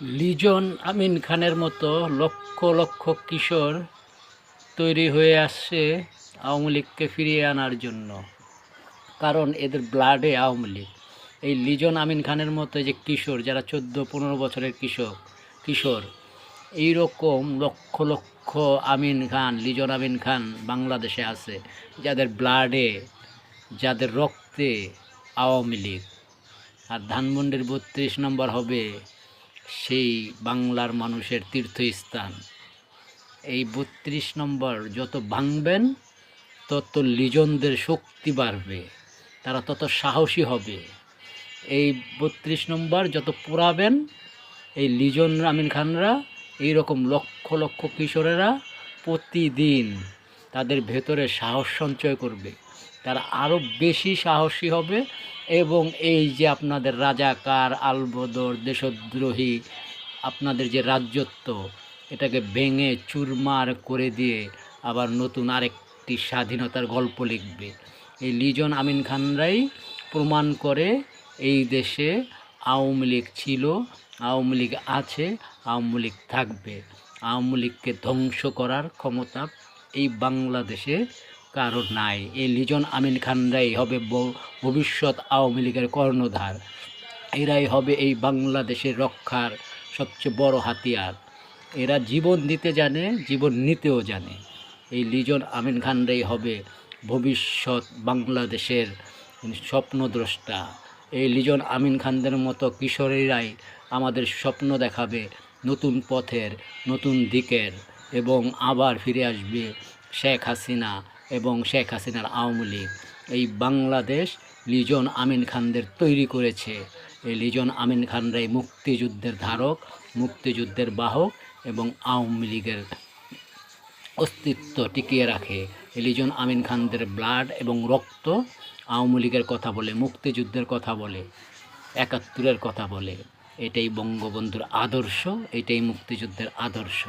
লিজন আমিন খানের মতো লক্ষ লক্ষ কিশোর তৈরি হয়ে আসছে আওয়ামী লীগকে ফিরিয়ে আনার জন্য। কারণ এদের ব্লাডে আওয়ামী লীগ। এই লিজন আমিন খানের মতো যে কিশোর, যারা চোদ্দ, পনেরো বছরের কিশোর কিশোর এই রকম লক্ষ লক্ষ আমিন খান, লিজন আমিন খান বাংলাদেশে আছে, যাদের ব্লাডে যাদের রক্তে আওয়ামী লীগ। আর ধানমন্ডির বত্রিশ নম্বর হবে সেই বাংলার মানুষের তীর্থস্থান। এই বত্রিশ নম্বর যত ভাঙবেন, তত লিজনদের শক্তি বাড়বে, তারা তত সাহসী হবে। এই বত্রিশ নম্বর যত পুরাবেন এই লিজন আমিন খানরা এই রকম লক্ষ লক্ষ কিশোরেরা প্রতিদিন তাদের ভেতরে সাহস সঞ্চয় করবে। তারা আরও বেশি সাহসী হবে এবং এই যে আপনাদের রাজাকার, আলবদর, দেশদ্রোহী, আপনাদের যে রাজ্যত্ব, এটাকে ভেঙে চুরমার করে দিয়ে আবার নতুন আরেকটি স্বাধীনতার গল্প লিখবে। এই লিজন আমিন খানরাই প্রমাণ করে এই দেশে আওয়ামী লীগ ছিল, আওয়ামী লীগ আছে, আওয়ামী লীগ থাকবে। আওয়ামী লীগকে ধ্বংস করার ক্ষমতা এই বাংলাদেশে কারও নাই। এই লিজন আমিন খানরাই হবে ভবিষ্যৎ আওয়ামী লীগের কর্ণধার। এরাই হবে এই বাংলাদেশের রক্ষার সবচেয়ে বড় হাতিয়ার। এরা জীবন দিতে জানে, জীবন নিতেও জানে। এই লিজন আমিন খানরাই হবে ভবিষ্যৎ বাংলাদেশের স্বপ্নদ্রষ্টা। এই লিজন আমিন খানদের মতো কিশোরীরাই আমাদের স্বপ্ন দেখাবে নতুন পথের, নতুন দিকের এবং আবার ফিরে আসবে শেখ হাসিনা এবং শেখ হাসিনার আওয়ামী লীগ। এই বাংলাদেশ লিজন আমিন খানদের তৈরি করেছে। এই লিজন আমিন খানরাই মুক্তিযুদ্ধের ধারক, মুক্তিযুদ্ধের বাহক এবং আওয়ামী লীগের অস্তিত্ব টিকিয়ে রাখে। লিজন আমিন খানদের ব্লাড এবং রক্ত আওয়ামী লীগের কথা বলে, মুক্তিযুদ্ধের কথা বলে, একাত্তরের কথা বলে। এটাই বঙ্গবন্ধুর আদর্শ, এটাই মুক্তিযুদ্ধের আদর্শ।